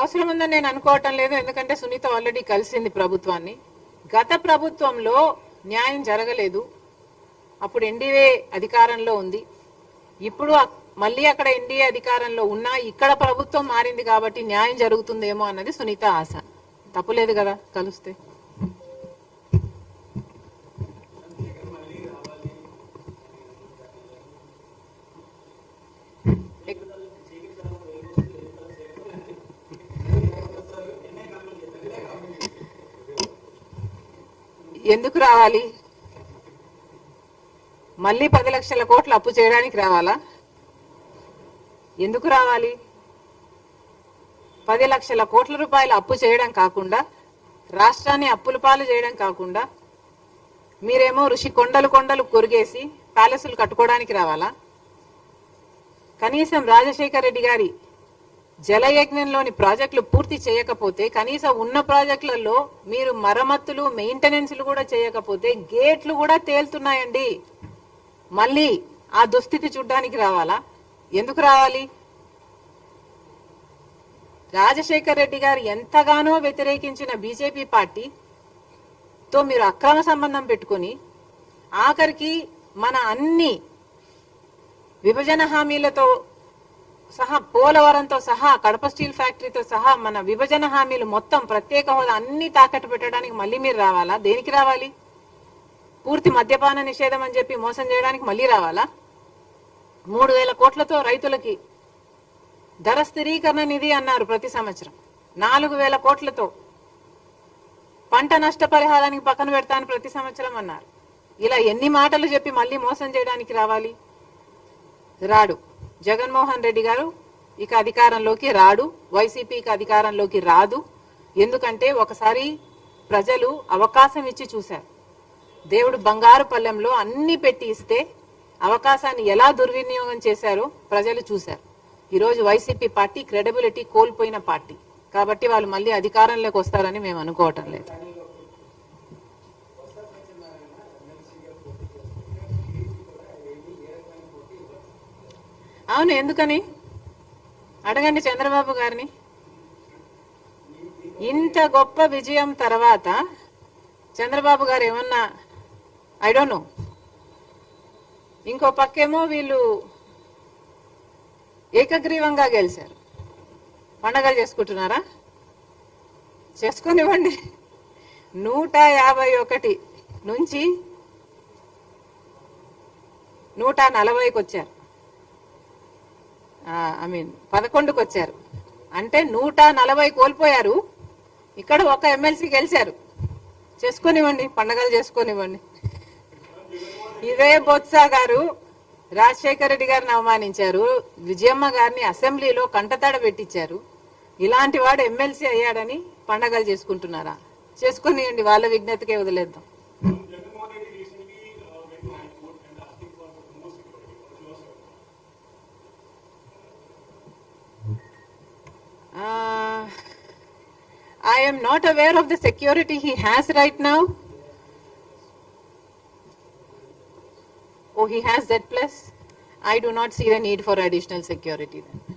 అవసరం ఉందని నేను అనుకోవటం లేదు. ఎందుకంటే సునీత ఆల్రెడీ కలిసింది ప్రభుత్వాన్ని. గత ప్రభుత్వంలో న్యాయం జరగలేదు. అప్పుడు ఎన్డీఏ అధికారంలో ఉంది. ఇప్పుడు మళ్ళీ అక్కడ ఎన్డీఏ అధికారంలో ఉన్నా ఇక్కడ ప్రభుత్వం మారింది కాబట్టి న్యాయం జరుగుతుందేమో అన్నది సునీత ఆశ. తప్పులేదు కదా కలిస్తే. ఎందుకు రావాలి? మళ్ళీ పది లక్షల కోట్లు అప్పు చేయడానికి రావాలా? ఎందుకు రావాలి? పది లక్షల కోట్ల రూపాయలు అప్పు చేయడం కాకుండా రాష్ట్రాన్ని అప్పుల పాలు చేయడం కాకుండా మీరేమో ఋషి కొండలు కొండలు కొరిగేసి ప్యాలెస్లు కట్టుకోవడానికి రావాలా? కనీసం రాజశేఖర రెడ్డి గారి జలయజ్ఞంలోని ప్రాజెక్టులు పూర్తి చేయకపోతే కనీసం ఉన్న ప్రాజెక్టులలో మీరు మరమ్మతులు మెయింటెనెన్స్లు కూడా చేయకపోతే గేట్లు కూడా తేలుతున్నాయండి. మళ్ళీ ఆ దుస్థితి చూడ్డానికి రావాలా? ఎందుకు రావాలి? రాజశేఖర్ రెడ్డి గారు ఎంతగానో వ్యతిరేకించిన బీజేపీ పార్టీతో మీరు అక్రమ సంబంధం పెట్టుకొని ఆఖరికి మన అన్ని విభజన హామీలతో సహా పోలవరంతో సహా కడప స్టీల్ ఫ్యాక్టరీతో సహా మన విభజన హామీలు మొత్తం ప్రత్యేక హోదా అన్ని తాకట్టు పెట్టడానికి మళ్ళీ మీరు రావాలా? దేనికి రావాలి? పూర్తి మద్యపాన నిషేధం అని చెప్పి మోసం చేయడానికి మళ్ళీ రావాలా? మూడు వేల కోట్లతో రైతులకి ధర స్థిరీకరణ నిధి అన్నారు ప్రతి సంవత్సరం. నాలుగు వేల కోట్లతో పంట నష్టపరిహారానికి పక్కన పెడతాను ప్రతి సంవత్సరం అన్నారు. ఇలా ఎన్ని మాటలు చెప్పి మళ్ళీ మోసం చేయడానికి రావాలి? రాడు. జగన్మోహన్ రెడ్డి గారు ఇక అధికారంలోకి రాడు వైసీపీకి అధికారంలోకి రాదు. ఎందుకంటే ఒకసారి ప్రజలు అవకాశం ఇచ్చి చూశారు. దేవుడు బంగారు పల్లెంలో అన్ని పెట్టి ఇస్తే అవకాశాన్ని ఎలా దుర్వినియోగం చేశారో ప్రజలు చూశారు. ఈరోజు వైసీపీ పార్టీ క్రెడిబిలిటీ కోల్పోయిన పార్టీ. కాబట్టి వాళ్ళు మళ్ళీ అధికారంలోకి వస్తారని మేము అనుకోవటం లేదు. అవును ఎందుకని? అడగండి చంద్రబాబు గారిని. ఇంత గొప్ప విజయం తర్వాత చంద్రబాబు గారు ఏమన్నా ఐ డోంట్ నో ఇంకో పక్కేమో వీళ్ళు ఏకగ్రీవంగా గెలిచారు. పండగలు చేసుకుంటున్నారా? చేసుకునివ్వండి. నూట యాభై ఒకటి నుంచి నూట నలభైకి వచ్చారు. ఐ మీన్ పదకొండుకు వచ్చారు అంటే నూట నలభై కోల్పోయారు. ఇక్కడ ఒక ఎమ్మెల్సీ గెలిచారు. చేసుకొనివ్వండి పండగలు చేసుకొనివ్వండి. ఇదే బొత్స గారు రాజశేఖర రెడ్డి గారిని అవమానించారు. విజయమ్మ గారిని అసెంబ్లీలో కంటతడ పెట్టించారు. ఇలాంటి వాడు ఎమ్మెల్సీ అయ్యాడని పండగలు చేసుకుంటున్నారా? చేసుకునియండి వాళ్ళ విజ్ఞతకే వదిలేద్దాం. I am not aware of the security he has right now. Oh, he has that plus? I do not see the need for additional security then.